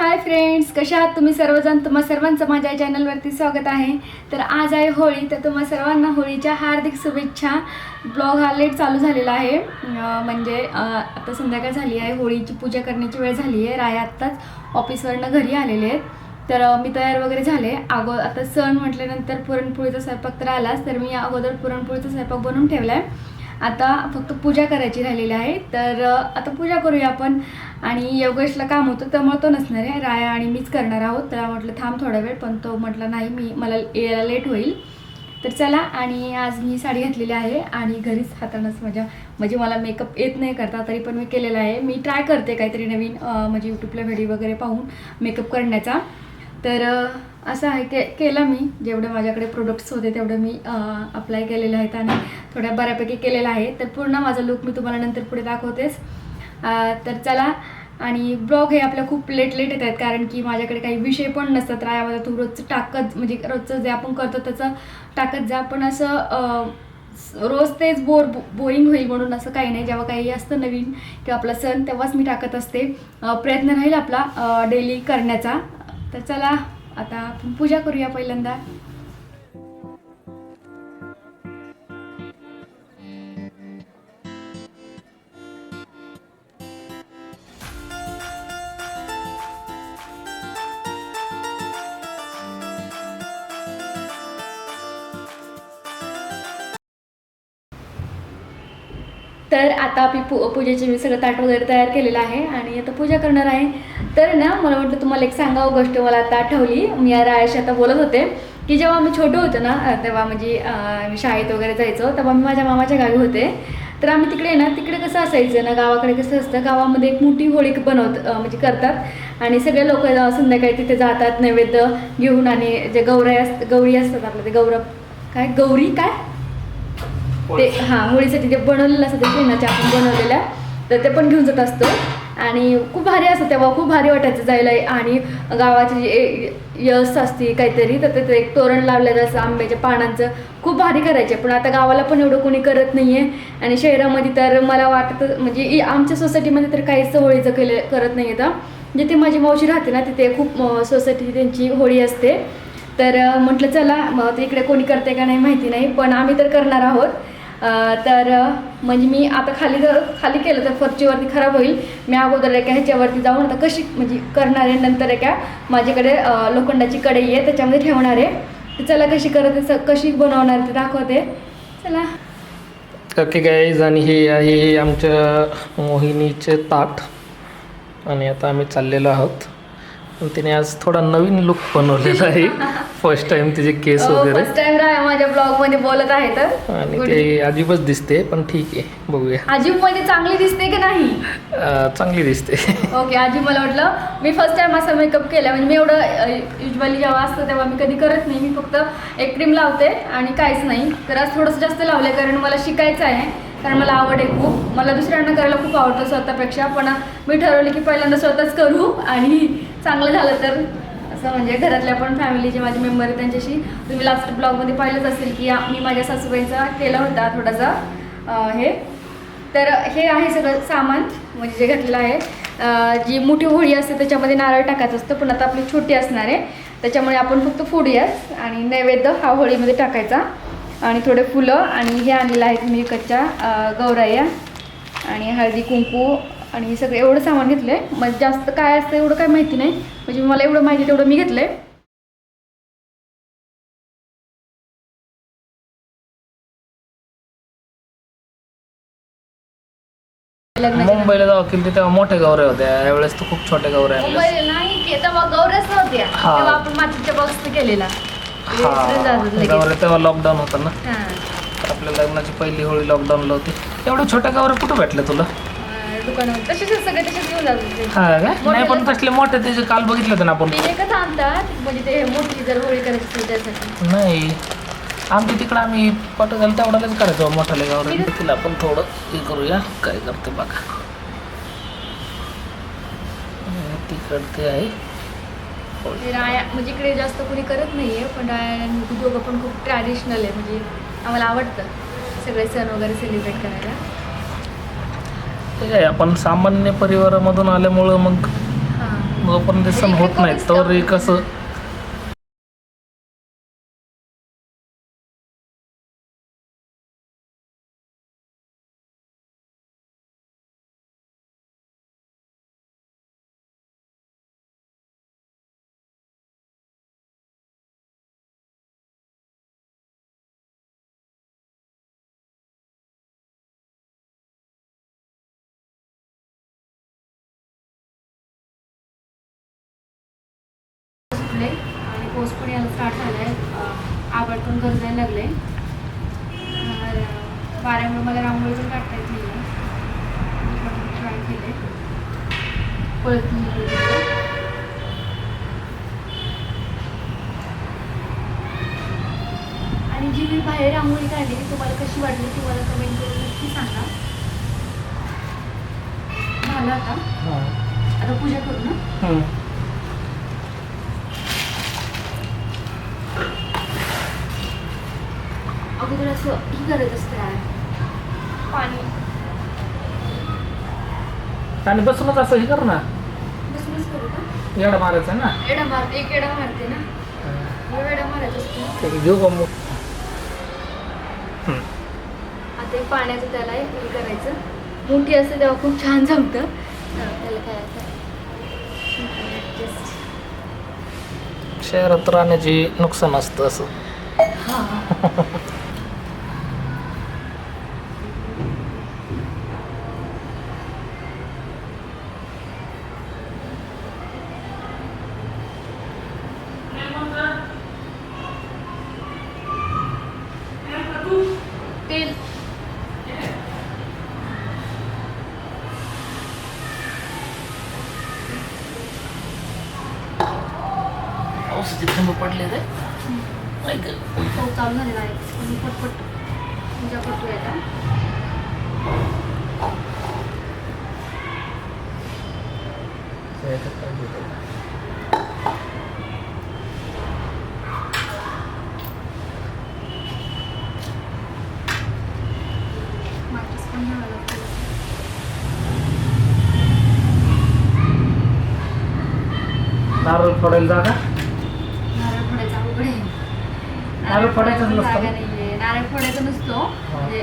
Hi friends कशा आहात तुम्ही सर्वजण? तुम्हा सर्वांचं माझ्या चॅनलवरती स्वागत आहे. तर आज आहे होळी तर तुम्हा सर्वांना होळीच्या हार्दिक शुभेच्छा. ब्लॉग हा लेट चालू झालेला आहे. म्हणजे आता संध्याकाळ झाली आहे. होळीची पूजा करण्याची वेळ झाली आहे. राय आत्ताच ऑफिसवरनं घरी आलेले आहेत. तर मी तयार वगैरे झाले. अगो आता सण म्हटल्यानंतर पुरणपोळीचा स्वयंपाक तर आलाच तर मी अगोदर पुरणपोळीचा स्वयंपाक बनवून ठेवला आहे आता फक्त पूजा करायची राहिलेली आहे. तर आता पूजा करूया आपण. आणि योगेशला काम होतं त्यामुळे तो नसणार आहे. राया आणि मीच करणार आहोत. त्याला म्हटलं थांब थोडा वेळ. पण तो म्हटलं नाही मी मला यायला लेट होईल. तर चला आणि आज मी साडी घातलेली आहे. आणि घरीच हातानंच माझ्या म्हणजे मला मेकअप येत नाही करता तरी पण मी केलेला आहे. मी ट्राय करते काहीतरी नवीन म्हणजे यूट्यूबला व्हिडिओ वगैरे पाहून मेकअप करण्याचा. तर असं आहे के केलं मी. जेवढे माझ्याकडे प्रोडक्ट्स होते तेवढं मी अप्लाय केलेले आहेत आणि थोड्या बऱ्यापैकी केलेलं आहे तर पूर्ण माझा लुक मी तुम्हाला नंतर पुढे दाखवतेच. तर चला. आणि ब्लॉग हे आपल्या खूप लेट लेट येत आहेत कारण की माझ्याकडे काही विषय पण नसतात. रायामध्ये तू रोजचं टाकत म्हणजे रोजचं जे आपण करतो त्याचं टाकत जा. पण असं रोज तेच बोर बोरिंग होईल म्हणून असं काही नाही. जेव्हा काही असतं नवीन किंवा आपला सण तेव्हाच मी टाकत असते. प्रयत्न राहील आपला डेली करण्याचा. तर चला. आता आपण पूजा करूया पहिल्यांदा. तर आता आपली पू पूजेचे मी सगळं ताट वगैरे तयार केलेलं आहे आणि आता पूजा करणार आहे. तर ना मला वाटलं तुम्हाला एक सांगावं हो गोष्ट मला आता आठवली. मी या रायाशी आता बोलत होते की जेव्हा आम्ही छोटं होतो ना तेव्हा म्हणजे शाळेत वगैरे जायचो तेव्हा मी माझ्या मामाच्या गावी होते. तर आम्ही तिकडे ना तिकडे कसं असायचं ना गावाकडे कसं असतं गावामध्ये एक मोठी होळी बनवत म्हणजे करतात. आणि सगळे लोक संध्याकाळी तिथे जातात नैवेद्य घेऊन आणि जे गौऱ्या गौरी असतात आपल्या ते गौरव काय? गौरी काय? ते हां होळीसाठी ते बनवलेलं असतं ते शेणाच्या आपण बनवलेल्या तर ते पण घेऊन जात असतो. आणि खूप भारी असतं तेव्हा खूप भारी वाटायचं जायला. आणि गावाची जी यस असते काहीतरी तर तिथे एक तोरण लावलेलं असं आंब्याच्या पानांचं. खूप भारी करायचे पण आता गावाला पण एवढं कोणी करत नाही आहे आणि शहरामध्ये तर मला वाटतं म्हणजे आमच्या सोसायटीमध्ये तर काहीच होळीचं केले करत नाही येतं जिथे माझी मावशी राहते ना तिथे खूप सोसायटी त्यांची होळी असते. तर म्हटलं चला मग ते इकडे कोणी करते का नाही माहिती नाही पण आम्ही तर करणार आहोत. तर म्हणजे मी आता खाली जर खाली केलं तर फरचीवरती खराब होईल. मी अगोदर एका ह्याच्यावरती जाऊन आता कशी म्हणजे करणार आहे नंतर एका माझ्याकडे लोखंडाची कढई आहे त्याच्यामध्ये ठेवणार आहे. चला कशी करत कशी बनवणार ते दाखवते. चला. ओके गाईज आणि हे आहे आमच्या मोहिनीचे ताट. आणि आता आम्ही चाललेलो आहोत. तिने आज थोडा नवीन लुक बनवलेला आहे. फर्स्ट टाइम तिचे केस वगैरे. फर्स्ट टाइम माझ्या ब्लॉगमध्ये बोलत आहे तर. आणि ते अजिबच दिसते पण ठीक आहे बघूया. आजी म्हणजे चांगली दिसते की नाही? चांगली दिसते. ओके आजी मला वाटलं मी फर्स्ट टाइम असा मेकअप केला म्हणजे मी एवढं युजली जेव्हा असतं तेव्हा मी कधी करत नाही मी फक्त एक क्रीम लावते आणि काहीच नाही. तर आज थोडंसं जास्त लावलं कारण मला शिकायचं आहे कारण मला आवड आहे खूप. मला दुसऱ्यांना करायला खूप आवडतं स्वतःपेक्षा पण मी ठरवलं की पहिल्यांदा स्वतःच करू आणि चांगलं झालं तर. असं म्हणजे घरातल्या पण फॅमिलीचे माझे मेंबर आहेत त्यांच्याशी. तुम्ही लास्ट ब्लॉगमध्ये पाहिलंच असेल की मी माझ्या सासूबाईंचा केला होता थोडासा हे. तर हे आहे सगळं सामान म्हणजे जे घातलेलं आहे. जी मोठी होळी असते त्याच्यामध्ये नारळ टाकायचं असतं पण आता आपली छोटी असणार आहे. त्याच्यामुळे आपण फक्त फोडूयाच आणि नैवेद्य हा होळीमध्ये टाकायचा. आणि थोडे फुलं आणि हे आणलेलं आहेत मी विकतच्या गौराया आणि हळदी कुंकू आणि हे सगळं एवढं सामान घेतलं आहे मग जास्त काय असतं एवढं काय माहिती नाही. म्हणजे मला एवढं माहिती तेवढं मी घेतलं आहे मुंबईला जाऊ की तेव्हा मोठ्या गौऱ्या होत्या. यावेळेस तर खूप छोट्या गौऱ्या आणल्या मुंबईला नाही के- तेव्हा गौरच नव्हत्या. हा. तेव्हा आपण मातीच्या बॉक्स केलेला हा. विसरून जात होतो लगेच. गौऱ्या तेव्हा लॉकडाऊन होता ना. हा. आपल्या लग्नाची पहिली होळी लॉकडाऊनला होती. एवढ्या छोट्या गौऱ्या कुठं भेटल्या तुला? दुकानावर तसेच सगळे तसेच घेऊन जात होते हा काय नाही पण तसले मोठे त्याचे काल बघितले होते ना आपण. ते एकच आणतात म्हणजे ते मोठी जर होळी करायची असेल त्यासाठी. नाही. आमच्या तिकडं आम्ही पट झालं तेवढ्यालाच करायचो मोठाले गावर तिला आपण थोडं हे करूया काय करते बघा. तिकड ते आहे. ते राया म्हणजे इकडे जास्त कोणी करत नाहीये पण राया दोघं पण खूप ट्रॅडिशनल आहे म्हणजे आम्हाला आवडतं. सगळे सण वगैरे सेलिब्रेट करायला. ते काय आपण सामान्य परिवारामधून आल्यामुळं मग जोपर्यंत ते सण होत नाहीत तर एक सुटले आणि पाऊस पण यायला स्टार्ट झाला आहे पण गरजायला लागले वाऱ्यामुळे मला रांगोळी पण काढता येत नाही ट्राय केले पळत. आणि जी मी बाहेर रांगोळी काढली ती तुम्हाला कशी वाटली ती मला कमेंट करून नक्की सांगा. झालं आता. आता पूजा करू ना? अगोदर असं ही करत असते. पाणी. आणि बसूनच असं हे कर ना. बसूनच करू का? येडा मारायचा ना. एडा मारते एक एडा मारते ना. दोन एडा मारायचा असतो ना. ते घेऊ का मग? हम्म. आता हे पाण्याचं त्याला हे करायचं. मोठी असते तेव्हा खूप छान जमतं. हा, त्याला काय आता? शहरात राहण्याची नुकसान असतं असं. हा. पावसाचे थंड पडले रे. पाऊस चालू झालेला आहे. आणि पटपट पूजा करतोय आता माचीस नारळ फोडायला जागा? नारळ फोडायचा अवघड आहे. नारळ फोडायचा पण नसतो जागा ना? नाहीये. नारळ फोडायचा नसतो. म्हणजे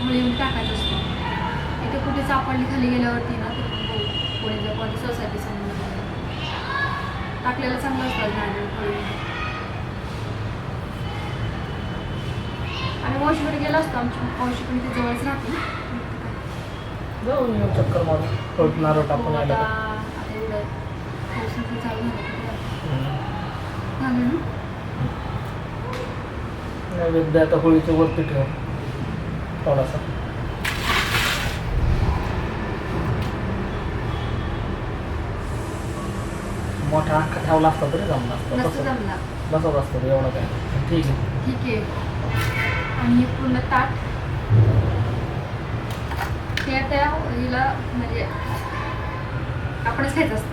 मुळीहून टाकायचा असतो. इथे कुठे सापडली खाली गेल्यावरती ना तर मग. कोणी जर कोणती सोसायटी समोर टाकलेलं चांगलं असतं नारळ फोडून आणि मावशीकडे गेलो असतो आमची मावशी पण इथे जवळच राहते जाऊ येऊ चक्कर मारून. नारळ मग टाकून आता यायला आता एवढं पाऊस इथे चालू झाला. नैवेद्य आता होळीच्या वरती ठेव. थोडासा. मोठा अख्खा ठेवला असता तरी जमला असता. नसतं तसं बसत असतं एवढं काय. ठीक आहे. ठीक आहे. आणि हे पूर्ण ताट हे आता हिला म्हणजे आपणच खायचं असतं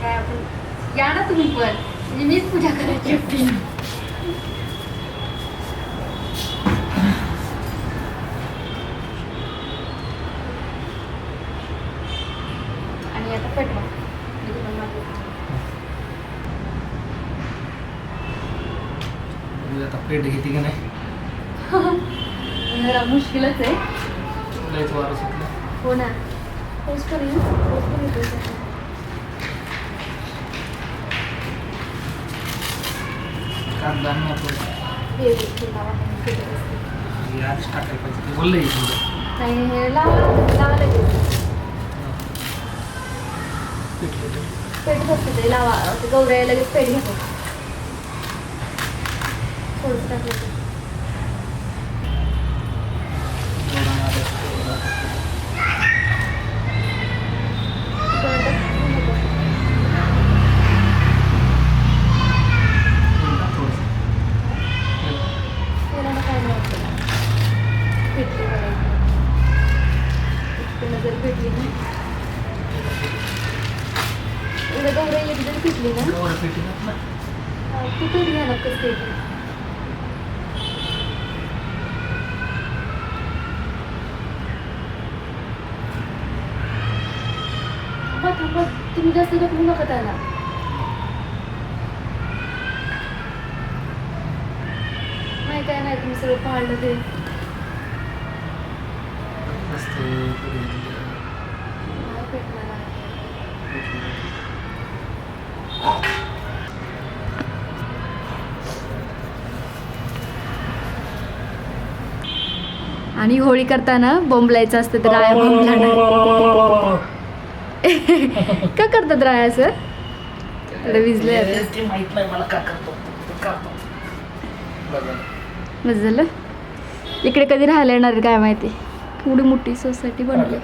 काय आपण या ना तुम्ही पण. म्हणजे मीच पूजा करायची होती. आणि आता पेटवा. आता पेट घेते की नाही? जरा मुश्किलच आहे. हो ना. पोस्ट करू पोस्ट पण पेटत असते. हे आधीच टाकायला पाहिजे. ते बोललं नाही, हे लावा लावा लगेच. ते लावा. पेट घेतो थोडंसं टाकलं की. थोडं नारळ, थोडं थोडं टाक. तेल टाक थोडंसं. तेल. तेलाला काय नाही वाटत. पेटली बघायची. इतकं जर पेटली ना एवढं गौराई एक जर पेटली ना एवढं पीठ टाक ना. तू काय ते? थांबा थांबा. तुम्ही जास्त ढकलू नका त्याला. नाही काय नाही तुम्ही सगळं पाळलं ते. नाही भेटणार. आणि होळी करताना बोंबलायचं असतं तर राया बोंबला का करतात राया सर? विजले. मस्त झालं. इकडे कधी राहायला येणार काय माहिती? एवढी मोठी सोसायटी बनवली